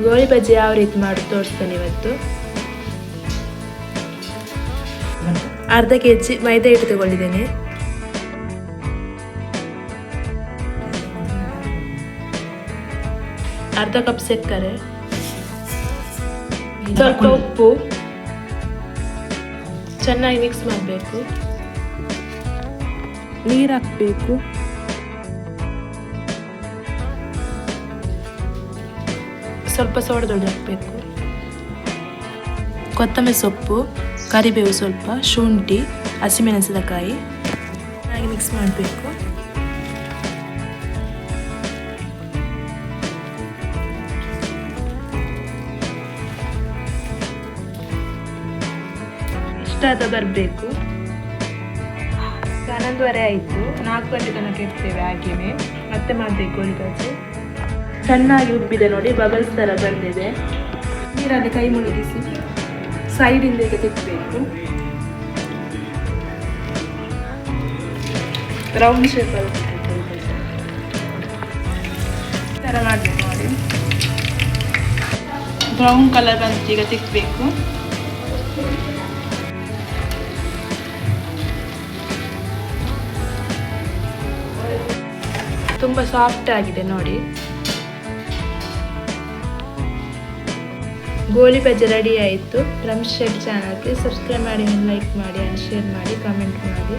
ಗೋಳಿ ಬಜ್ಜಿ ಯಾವ ರೀತಿ ಮಾಡಿ ತೋರಿಸ್ತೇನೆ ಇವತ್ತು? ಅರ್ಧ ಕೆ ಜಿ ಮೈದಾ ಹಿಟ್ಟು ತಗೊಂಡಿದ್ದೇನೆ. ಅರ್ಧ ಕಪ್ ಸಕ್ಕರೆ. ಸ್ವಲ್ಪ ಉಪ್ಪು. ಚೆನ್ನಾಗಿ ಮಿಕ್ಸ್ ಮಾಡಬೇಕು. ನೀರು ಹಾಕಬೇಕು. ಸ್ವಲ್ಪ ಸೋಡ ದೊಡ್ಡ ಹಾಕಬೇಕು ಕೊತ್ತಂಬರಿ ಸೊಪ್ಪು, ಕರಿಬೇವು ಸ್ವಲ್ಪ, ಶುಂಠಿ, ಹಸಿಮೆಣಸಿನಕಾಯಿ. ಚೆನ್ನಾಗಿ ಮಿಕ್ಸ್ ಮಾಡಬೇಕು. ಇಷ್ಟಾದ ಬರಬೇಕು. ಹನ್ನೊಂದುವರೆ ಆಯಿತು. ನಾಲ್ಕು ಗಂಟೆ ತನಕ ಇಡ್ತೇವೆ ಹಾಗೆಯೇ ಮತ್ತೆ ಮಾಡಬೇಕು ಗೋಳಿಬಜೆ ಚೆನ್ನಾಗಿ ಉಬ್ಬಿದೆ ನೋಡಿ ಬಬಲ್ಸ್ ಥರ ಬಂದಿದೆ. ನೀರಲ್ಲಿ ಕೈ ಮುಳುಗಿಸಿ ಸೈಡಿಂದ ಈಗ ತಿಕ್ಕಬೇಕು ರೌಂಡ್ ಶೇಪಲ್ಲಿ ಥರ ಮಾಡಬೇಕು ನೋಡಿ. ಬ್ರೌನ್ ಕಲರ್ ಬಂತು ಈಗ ತಿಕ್ಕಬೇಕು ತುಂಬ ಸಾಫ್ಟ್ ಆಗಿದೆ ನೋಡಿ. ಗೋಳಿ ಬಜ್ಜಿ ರೆಡಿ ಆಯಿತು. ಡ್ರಮ್ ಶೆಡ್ ಚಾನಲ್ಗೆ ಸಬ್ಸ್ಕ್ರೈಬ್ ಮಾಡಿ ಲೈಕ್ ಮಾಡಿ ಆ್ಯಂಡ್ ಶೇರ್ ಮಾಡಿ ಕಮೆಂಟ್ ಮಾಡಿ.